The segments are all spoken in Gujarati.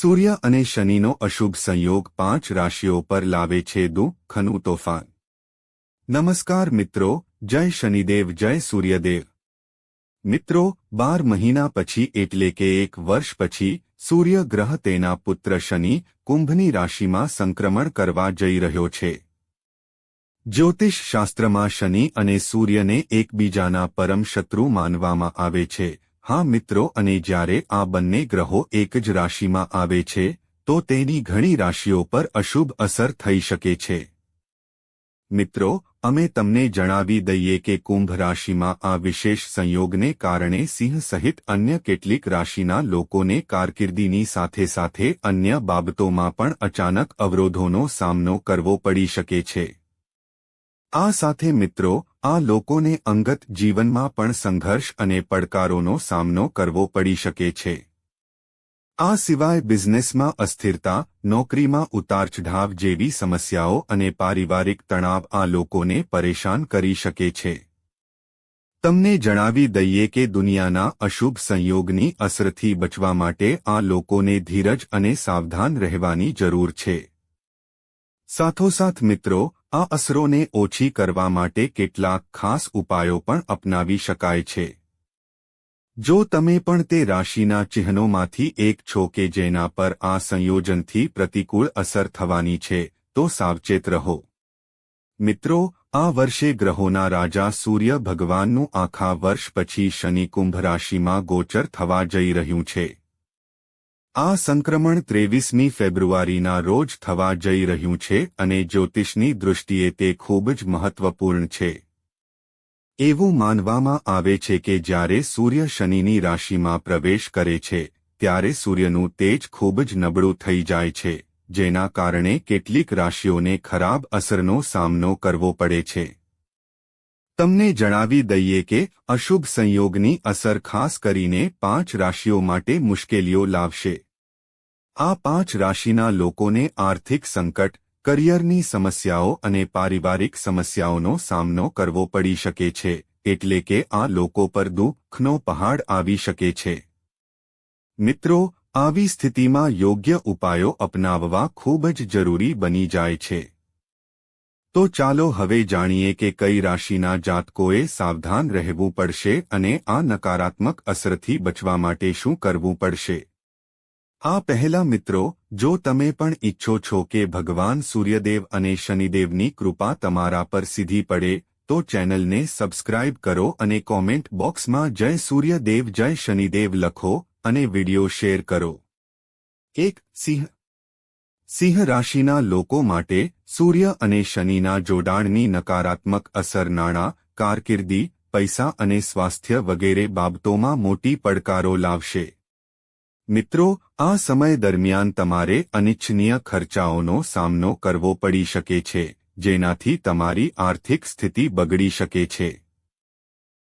સૂર્ય અને શનિનો અશુભ સંયોગ પાંચ રાશિઓ પર લાવે છે દુઃખનું તોફાન. નમસ્કાર મિત્રો, જય શનિદેવ, જય સૂર્યદેવ. મિત્રો, બાર મહિના પછી એટલે કે એક વર્ષ પછી, સૂર્ય ગ્રહ તેના પુત્ર શનિ, કુંભની રાશિમાં સંક્રમણ કરવા જઈ રહ્યો છે. જ્યોતિષ શાસ્ત્રમાં શનિ અને સૂર્યને એકબીજાના પરમ શત્રુ માનવામાં આવે છે. હા મિત્રો, અને જ્યારે આ બંને ગ્રહો એક જ રાશિમાં આવે છે, તો તેની ઘણી રાશિઓ પર અશુભ અસર થઈ શકે છે. મિત્રો, અમે તમને જણાવી દઈએ કે કુંભ રાશિમાં આ વિશેષ સંયોગને કારણે સિંહ સહિત અન્ય કેટલીક રાશિના લોકોને કારકિર્દીની સાથે સાથે અન્ય બાબતોમાં પણ અચાનક અવરોધોનો સામનો કરવો પડી શકે છે. આ સાથે મિત્રો આ લોકોને અંગત જીવનમાં પણ સંઘર્ષ અને પડકારોનો સામનો કરવો પડી શકે છે. આ સિવાય બિઝનેસમાં અસ્થિરતા, નોકરીમાં ઉતારચઢાવ જેવી સમસ્યાઓ અને પારિવારિક તણાવ આ લોકોને પરેશાન કરી શકે છે. તમને જણાવી દઈએ કે દુનિયાના અશુભ સંયોગની અસરથી બચવા માટે આ લોકોને ધીરજ અને સાવધાન રહેવાની જરૂર છે. સાથોસાથ મિત્રો આ અસરોને ઓછી કરવા માટે કેટલાક ખાસ ઉપાયો પણ અપનાવી શકાય છે. જો તમે પણ તે રાશિના ચિહ્નોમાંથી એક છો કે જેના પર આ સંયોજનથી પ્રતિકૂળ અસર થવાની છે, તો સાવચેત રહો. મિત્રો, આ વર્ષે ગ્રહોના રાજા સૂર્ય ભગવાનનું આખા વર્ષ પછી શનિ કુંભ રાશિમાં ગોચર થવા જઈ રહ્યું છે. આ સંક્રમણ ત્રેવીસમી ફેબ્રુઆરીના રોજ થવા જઈ રહ્યું છે અને જ્યોતિષની દૃષ્ટિએ તે ખૂબ જ મહત્વપૂર્ણ છે. એવું માનવામાં આવે છે કે જ્યારે સૂર્ય શનિની રાશિમાં પ્રવેશ કરે છે, ત્યારે સૂર્યનું તેજ ખૂબ જ નબળું થઈ જાય છે, જેના કારણે કેટલીક રાશિઓને ખરાબ અસરનો સામનો કરવો પડે છે. તમને જણાવી દઈએ કે અશુભ સંયોગની અસર ખાસ કરીને પાંચ રાશિઓ માટે મુશ્કેલીઓ લાવશે. આ પાંચ રાશિના લોકોને આર્થિક સંકટ, કરિયરની સમસ્યાઓ અને પારિવારિક સમસ્યાઓનો સામનો કરવો પડી શકે છે, એટલે કે આ લોકો પર દુઃખનો પહાડ આવી શકે છે. મિત્રો, આવી સ્થિતિમાં યોગ્ય ઉપાયો અપનાવવા ખૂબ જ જરૂરી બની જાય છે. તો ચાલો હવે જાણીએ કે કઈ રાશિના જાતકોએ સાવધાન રહેવું પડશે અને આ નકારાત્મક અસરથી બચવા માટે શું કરવું પડશે. આ પહેલા મિત્રો, જો તમે પણ ઈચ્છો છો કે ભગવાન સૂર્યદેવ અને શનિદેવની કૃપા તમારા પર સીધી પડે, તો ચેનલને સબસ્ક્રાઇબ કરો અને કોમેન્ટ બોક્સમાં જય સૂર્યદેવ, જય શનિદેવ લખો અને વિડિયો શેર કરો. એક સિંહ. સિંહ રાશિના લોકો માટે સૂર્ય અને શનિના જોડાણની નકારાત્મક અસર નાણાં, કારકિર્દી, પૈસા અને સ્વાસ્થ્ય વગેરે બાબતોમાં મોટી પડકારો લાવશે. મિત્રો, આ સમય દરમિયાન તમારે અનિચ્છનીય ખર્ચાઓનો સામનો કરવો પડી શકે છે, જેનાથી તમારી આર્થિક સ્થિતિ બગડી શકે છે.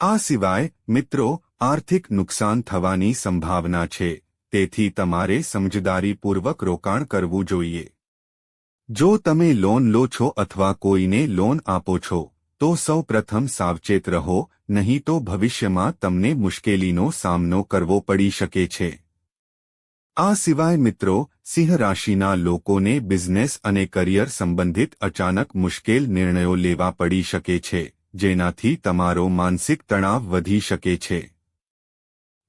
આ સિવાય, મિત્રો, આર્થિક નુકસાન થવાની સંભાવના છે, તેથી તમારે સમજદારીપૂર્વક રોકાણ કરવું જોઈએ. જો તમે લોન લો છો અથવા કોઈને લોન આપો છો, તો સૌ પ્રથમ સાવચેત રહો, નહીં તો ભવિષ્યમાં તમને મુશ્કેલીનો સામનો કરવો પડી શકે છે. આ સિવાય મિત્રો, સિંહ રાશિના લોકોને બિઝનેસ અને કરિયર સંબંધિત અચાનક મુશ્કેલ નિર્ણયો લેવા પડી શકે છે, જેનાથી તમારો માનસિક તણાવ વધી શકે છે.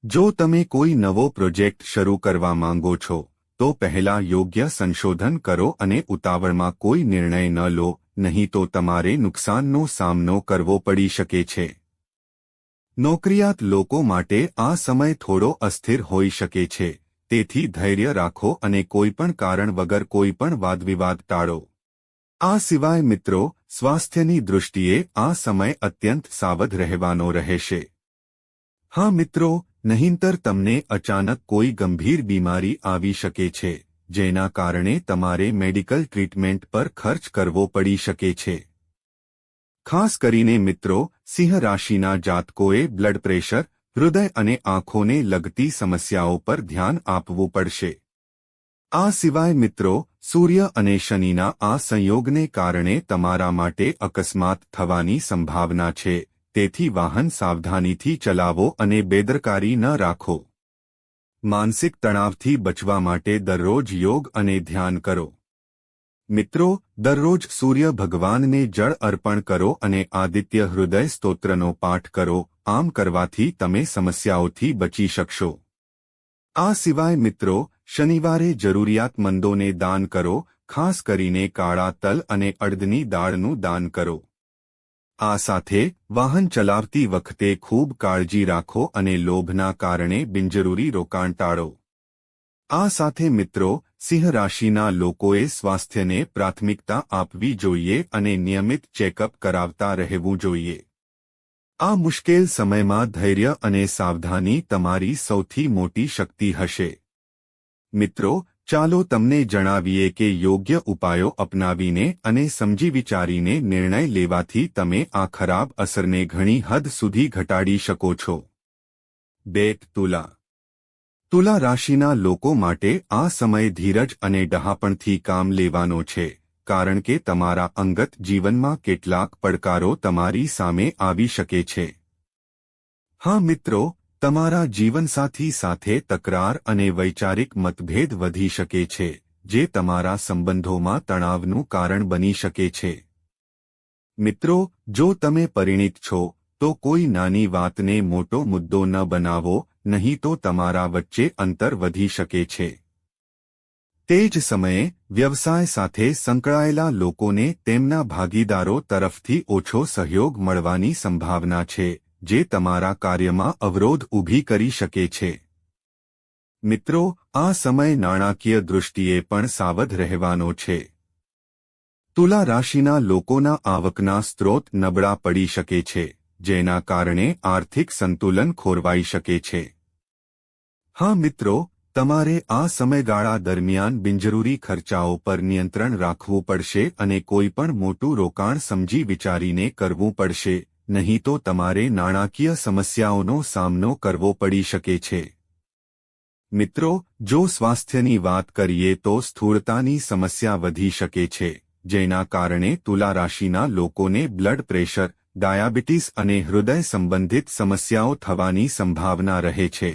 જો તમે કોઈ નવો પ્રોજેક્ટ શરૂ કરવા માંગો છો, તો પહેલા યોગ્ય સંશોધન કરો અને ઉતાવળમાં કોઈ નિર્ણય ન લો, નહીં તો તમારે નુકસાનનો સામનો કરવો પડી શકે છે. નોકરિયાત લોકો માટે આ સમય થોડો અસ્થિર હોઈ શકે છે. તેથી ધૈર્ય રાખો અને કોઈપણ કારણ વગર કોઈપણ વાદવિવાદ ટાળો. આ સિવાય મિત્રો, સ્વાસ્થ્યની દૃષ્ટિએ આ સમય અત્યંત સાવધ રહેવાનો રહેશે. હા મિત્રો, નહીંતર તમને અચાનક કોઈ ગંભીર બીમારી આવી શકે છે, જેના કારણે તમારે મેડિકલ ટ્રીટમેન્ટ પર ખર્ચ કરવો પડી શકે છે. ખાસ કરીને મિત્રો સિંહ રાશિના જાતકોએ બ્લડ પ્રેશર હૃદય અને આંખોને લગતી સમસ્યાઓ પર ધ્યાન આપવું પડશે. આ સિવાય મિત્રો, સૂર્ય અને શનિના આ સંયોગને કારણે તમારા માટે અકસ્માત થવાની સંભાવના છે, તેથી વાહન સાવધાનીથી ચલાવો અને બેદરકારી ન રાખો. માનસિક તણાવથી બચવા માટે દરરોજ યોગ અને ધ્યાન કરો. મિત્રો, દરરોજ સૂર્ય ભગવાનને જળ અર્પણ કરો અને આદિત્ય હૃદય સ્તોત્રનો પાઠ કરો આમ કરવાથી તમે સમસ્યાઓથી બચી શકશો. આ સિવાય મિત્રો, શનિવારે જરૂરિયાતમંદોને દાન કરો, ખાસ કરીને કાળા તલ અને અડદની દાળનું દાન કરો. આ સાથે વાહન ચલાવતી વખતે ખૂબ કાળજી રાખો અને લોભના કારણે બિનજરૂરી રોકાણ ટાળો. આ સાથે મિત્રો, સિંહ રાશિના લોકોએ સ્વાસ્થ્યને પ્રાથમિકતા આપવી જોઈએ અને નિયમિત ચેકઅપ કરાવતા રહેવું જોઈએ. આ મુશ્કેલ સમયમાં ધૈર્ય અને સાવધાની તમારી સૌથી મોટી શક્તિ હશે. મિત્રો, ચાલો તમને જણાવીએ કે યોગ્ય ઉપાયો અપનાવીને અને સમજી વિચારીને નિર્ણય લેવાથી તમે આ ખરાબ અસરને ઘણી હદ સુધી ઘટાડી શકો છો. બેટ તુલા. તુલા રાશિના લોકો માટે આ સમય ધીરજ અને ડહાપણથી કામ લેવાનો છે. કારણ કે તમારા અંગત જીવનમાં કેટલાક પડકારો તમારી સામે આવી શકે છે. હા મિત્રો, તમારા જીવનસાથી સાથે તકરાર અને વૈચારિક મતભેદ વધી શકે છે, જે તમારા સંબંધોમાં તણાવનું કારણ બની શકે છે. મિત્રો, જો તમે પરિણિત છો, તો કોઈ નાની વાતને મોટો મુદ્દો ન બનાવો, નહીં તો તમારા વચ્ચે અંતર વધી શકે છે. તે જ સમયે, વ્યવસાય સાથે સંકળાયેલા લોકોને તેમના ભાગીદારો તરફથી ઓછો સહયોગ મળવાની સંભાવના છે, જે તમારા કાર્યમાં અવરોધ ઊભી કરી શકે છે. મિત્રો, આ સમય નાણાકીય દૃષ્ટિએ પણ સાવધ રહેવાનો છે. તુલા રાશિના લોકોના આવકના સ્ત્રોત નબળા પડી શકે છે, જેના કારણે આર્થિક સંતુલન ખોરવાઈ શકે છે. હા મિત્રો તમારે આ સમયગાળા દરમિયાન બિનજરૂરી ખર્ચાઓ પર નિયંત્રણ રાખવું પડશે અને કોઈપણ મોટું રોકાણ સમજી વિચારીને કરવું પડશે, નહીં તો તમારે નાણાકીય સમસ્યાઓનો સામનો કરવો પડી શકે છે. મિત્રો, જો સ્વાસ્થ્યની વાત કરીએ તો સ્થૂળતાની સમસ્યા વધી શકે છે, જેના કારણે તુલા રાશિના લોકોને બ્લડ પ્રેશર, ડાયાબિટીસ અને હૃદય સંબંધિત સમસ્યાઓ થવાની સંભાવના રહે છે.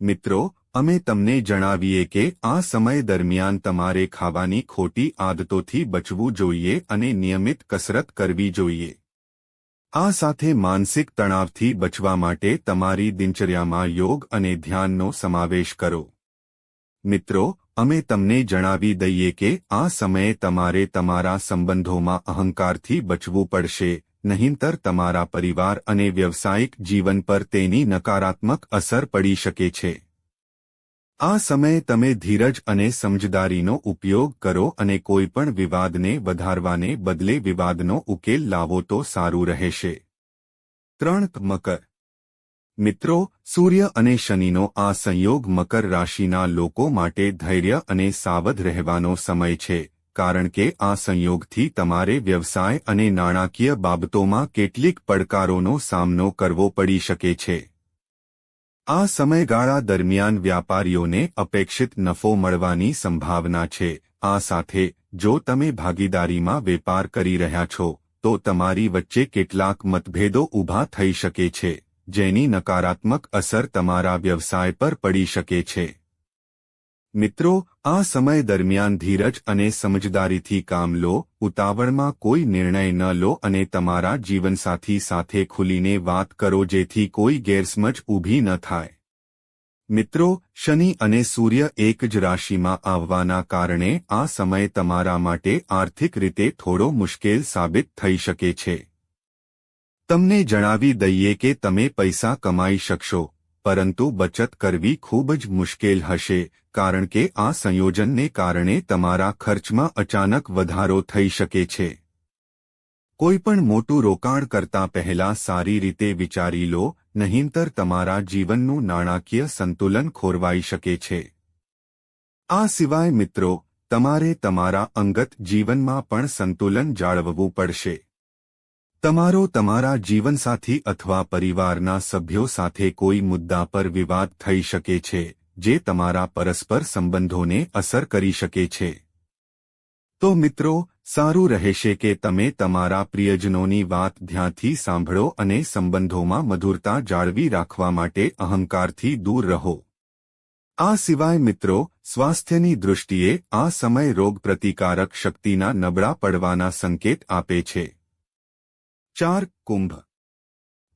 મિત્રો અમે તમને જણાવીએ કે આ સમય દરમિયાન તમારે ખાવાની ખોટી આદતોથી બચવું જોઈએ અને નિયમિત કસરત કરવી જોઈએ. આ સાથે માનસિક તણાવથી બચવા માટે તમારી દિનચર્યામાં યોગ અને ધ્યાનનો સમાવેશ કરો. મિત્રો, અમે તમને જણાવી દઈએ કે આ સમયે તમારે તમારા સંબંધોમાં અહંકારથી બચવું પડશે, નહીંતર તમારા પરિવાર અને વ્યવસાયિક જીવન પર તેની નકારાત્મક અસર પડી શકે છે. આ સમયે તમે ધીરજ અને સમજદારીનો ઉપયોગ કરો અને કોઈપણ વિવાદને વધારવાને બદલે વિવાદનો ઉકેલ લાવો તો સારું રહેશે. ત્રણ મકર. મિત્રો, સૂર્ય અને શનિનો આ સંયોગ મકર રાશિના લોકો માટે ધૈર્ય અને સાવધ રહેવાનો સમય છે, કારણ કે આ સંયોગથી તમારે વ્યવસાય અને નાણાકીય બાબતોમાં કેટલીક પડકારોનો સામનો કરવો પડી શકે છે. આ સમયગાળા દરમિયાન વ્યાપારીઓને અપેક્ષિત નફો મળવાની સંભાવના છે. આ સાથે, જો તમે ભાગીદારીમાં વેપાર કરી રહ્યા છો, તો તમારી વચ્ચે કેટલાક મતભેદો ઊભા થઈ શકે છે, જેની નકારાત્મક અસર તમારા વ્યવસાય પર પડી શકે છે. મિત્રો, આ સમય દરમિયાન ધીરજ અને સમજદારીથી કામ લો, ઉતાવળમાં કોઈ નિર્ણય ન લો અને તમારા જીવનસાથી સાથે ખુલીને વાત કરો જેથી કોઈ ગેરસમજ ઊભી ન થાય. મિત્રો, શનિ અને સૂર્ય એક જ રાશિમાં આવવાના કારણે આ સમય તમારા માટે આર્થિક રીતે થોડો મુશ્કેલ સાબિત થઈ શકે છે. તમને જણાવી દઈએ કે તમે પૈસા કમાઈ શકશો. પરંતુ બચત કરવી ખૂબ જ મુશ્કેલ હશે, કારણ કે આ સંયોજનને કારણે તમારા ખર્ચમાં અચાનક વધારો થઈ શકે છે. કોઈપણ મોટું રોકાણ કરતા પહેલા સારી રીતે વિચારી લો, નહીંતર તમારા જીવનનું નાણાકીય સંતુલન ખોરવાઈ શકે છે. આ સિવાય મિત્રો, તમારે તમારા અંગત જીવનમાં પણ સંતુલન જાળવવું પડશે. તમારો તમારા જીવનસાથી અથવા પરિવારના સભ્યો સાથે કોઈ મુદ્દા પર વિવાદ થઈ શકે છે, જે તમારા પરસ્પર સંબંધોને અસર કરી શકે છે. તો મિત્રો, સારું રહેશે કે તમે તમારા પ્રિયજનોની વાત ધ્યાનથી સાંભળો અને સંબંધોમાં મધુરતા જાળવી રાખવા માટે અહંકારથી દૂર રહો. આ સિવાય મિત્રો, સ્વાસ્થ્યની દૃષ્ટિએ આ સમય રોગપ્રતિકારક શક્તિના નબળા પડવાના સંકેત આપે છે. ચાર કુંભ.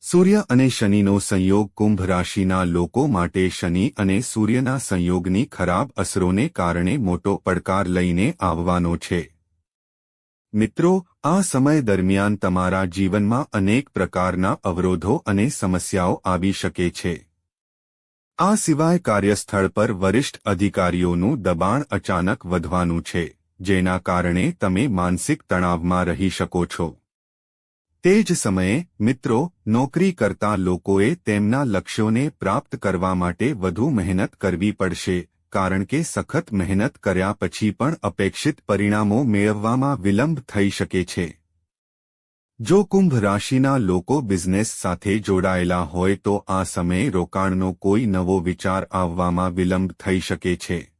સૂર્ય અને શનિનો સંયોગ કુંભ રાશિના લોકો માટે શનિ અને સૂર્યના સંયોગની ખરાબ અસરોને કારણે મોટો પડકાર લઈને આવવાનો છે. મિત્રો, આ સમય દરમિયાન તમારા જીવનમાં અનેક પ્રકારના અવરોધો અને સમસ્યાઓ આવી શકે છે. આ સિવાય કાર્યસ્થળ પર વરિષ્ઠ અધિકારીઓનું દબાણ અચાનક વધવાનું છે, જેના કારણે તમે માનસિક તણાવમાં રહી શકો છો. તે જ સમયે, મિત્રો, નોકરી કરતા લોકોએ તેમના લક્ષ્યોને પ્રાપ્ત કરવા માટે વધુ મહેનત કરવી પડશે, કારણ કે સખત મહેનત કર્યા પછી પણ અપેક્ષિત પરિણામો મેળવવામાં વિલંબ થઈ શકે છે. જો કુંભ રાશિના લોકો બિઝનેસ સાથે જોડાયેલા હોય તો આ સમયે રોકાણનો કોઈ નવો વિચાર આવવામાં વિલંબ થઈ શકે છે.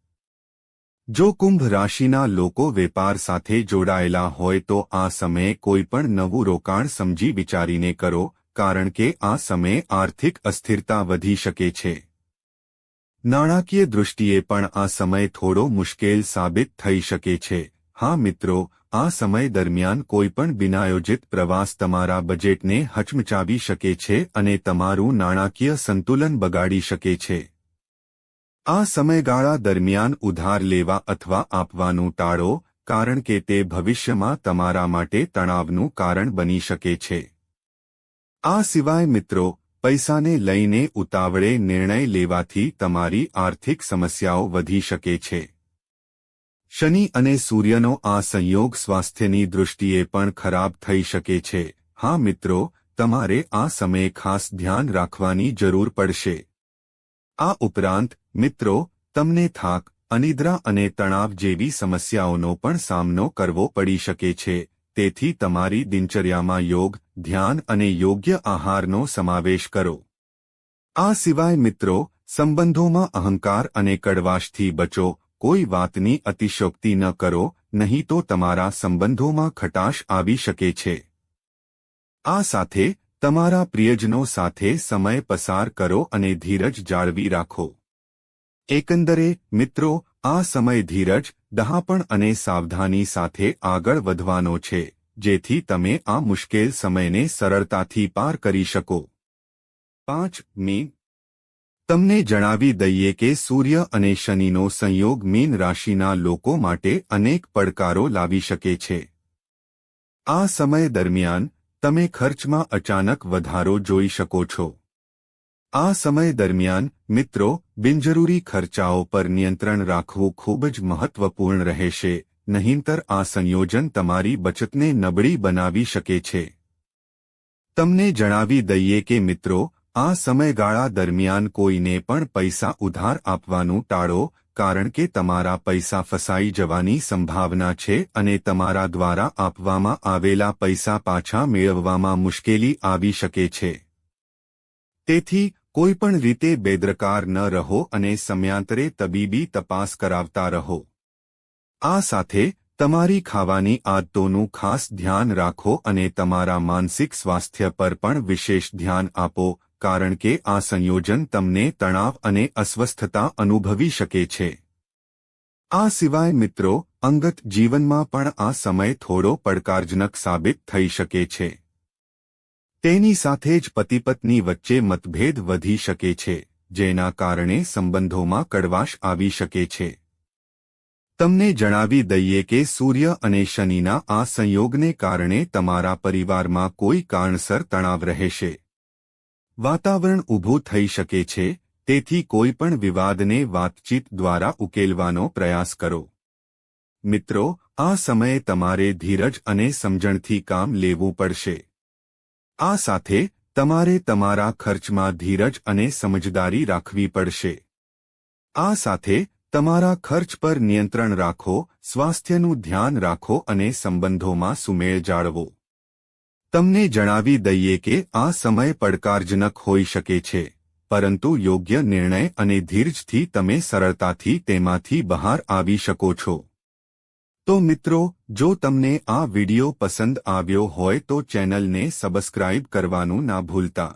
જો કુંભ રાશિના લોકો વેપાર સાથે જોડાયેલા હોય તો આ સમયે કોઈપણ નવું રોકાણ સમજી વિચારીને કરો, કારણ કે આ સમયે આર્થિક અસ્થિરતા વધી શકે છે. નાણાકીય દૃષ્ટિએ પણ આ સમય થોડો મુશ્કેલ સાબિત થઈ શકે છે. હા મિત્રો, આ સમય દરમિયાન કોઈપણ બિનાયોજિત પ્રવાસ તમારા બજેટને હચમચાવી શકે છે અને તમારું નાણાકીય સંતુલન બગાડી શકે છે. આ સમયગાળા દરમિયાન ઉધાર લેવા અથવા આપવાનું ટાળો, કારણ કે તે ભવિષ્યમાં તમારા માટે તણાવનું કારણ બની શકે છે. આ સિવાય મિત્રો, પૈસાને લઈને ઉતાવળે નિર્ણય લેવાથી તમારી આર્થિક સમસ્યાઓ વધી શકે છે. શનિ અને સૂર્યનો આ સંયોગ સ્વાસ્થ્યની દૃષ્ટિએ પણ ખરાબ થઈ શકે છે. હા મિત્રો, તમારે આ સમયે ખાસ ધ્યાન રાખવાની જરૂર પડશે. આ ઉપરાંત, મિત્રો, તમને થાક, અનિદ્રા અને તણાવ જેવી સમસ્યાઓનો પણ સામનો કરવો પડી શકે છે. તેથી તમારી દિનચર્યામાં યોગ, ધ્યાન અને યોગ્ય આહારનો સમાવેશ કરો. આ સિવાય, મિત્રો, સંબંધોમાં અહંકાર અને કડવાશથી બચો, કોઈ વાતની અતિશોક્તિ ન કરો, નહીં તો તમારા સંબંધોમાં ખટાશ આવી શકે છે. આ સાથે તમારા પ્રિયજનો સાથે સમય પસાર કરો અને ધીરજ જાળવી રાખો. એકંદરે, મિત્રો, આ સમય ધીરજ, દહાપણ અને સાવધાની સાથે આગળ વધવાનો છે, જેથી તમે આ મુશ્કેલ સમયને સરળતાથી પાર કરી શકો. પાંચ, મીન. તમને જણાવી દઈએ કે સૂર્ય અને શનિનો સંયોગ મીન રાશિના લોકો માટે અનેક પડકારો લાવી શકે છે. આ સમય દરમિયાન તમે ખર્ચમાં અચાનક વધારો જોઈ શકો છો. આ સમય દરમિયાન, મિત્રો, બિનજરૂરી ખર્ચાઓ પર નિયંત્રણ રાખવું ખૂબ જ મહત્વપૂર્ણ રહેશે, નહીંતર આ સંયોજન તમારી બચતને નબળી બનાવી શકે છે. તમને જણાવી દઈએ કે, મિત્રો, આ સમયગાળા દરમિયાન કોઈને પણ પૈસા ઉધાર આપવાનું ટાળો કારણ કે તમારા પૈસા ફસાઈ જવાની સંભાવના છે અને તમારા દ્વારા આપવામાં આવેલા પૈસા પાછા મેળવવામાં મુશ્કેલી આવી શકે છે. તેથી, કોઈપણ રીતે બેદરકાર ન રહો અને સમયાંતરે તબીબી તપાસ કરાવતા રહો. આ સાથે, તમારી ખાવાની આદતોનું ખાસ ધ્યાન રાખો અને તમારા માનસિક સ્વાસ્થ્ય પર પણ વિશેષ ધ્યાન આપો. કારણ કે આ સંયોજન તમને તણાવ અને અસ્વસ્થતા અનુભવી શકે છે. આ સિવાય મિત્રો, અંગત જીવનમાં પણ આ સમય થોડો પડકારજનક સાબિત થઈ શકે છે. તેની સાથે જ પતિપત્ની વચ્ચે મતભેદ વધી શકે છે, જેના કારણે સંબંધોમાં કડવાશ આવી શકે છે. તમને જણાવી દઈએ કે સૂર્ય અને શનિના આ સંયોગને કારણે તમારા પરિવારમાં કોઈ કારણસર તણાવ રહેશે. વાતાવરણ ઊભું થઈ શકે છે, તેથી કોઈપણ વિવાદને વાતચીત દ્વારા ઉકેલવાનો પ્રયાસ કરો. મિત્રો, આ સમયે તમારે ધીરજ અને સમજણથી કામ લેવું પડશે. આ સાથે તમારે તમારા ખર્ચમાં ધીરજ અને સમજદારી રાખવી પડશે. આ સાથે તમારા ખર્ચ પર નિયંત્રણ રાખો, સ્વાસ્થ્યનું ધ્યાન રાખો અને સંબંધોમાં સુમેળ જાળવો. તમને જણાવી દઈએ કે આ સમય પડકારજનક હોઈ શકે છે, પરંતુ યોગ્ય નિર્ણય અને ધીરજથી તમે સરળતાથી તેમાંથી બહાર આવી શકો છો. તો મિત્રો, જો તમને આ વિડિયો પસંદ આવ્યો હોય તો ચેનલને સબસ્ક્રાઇબ કરવાનું ના ભૂલતા.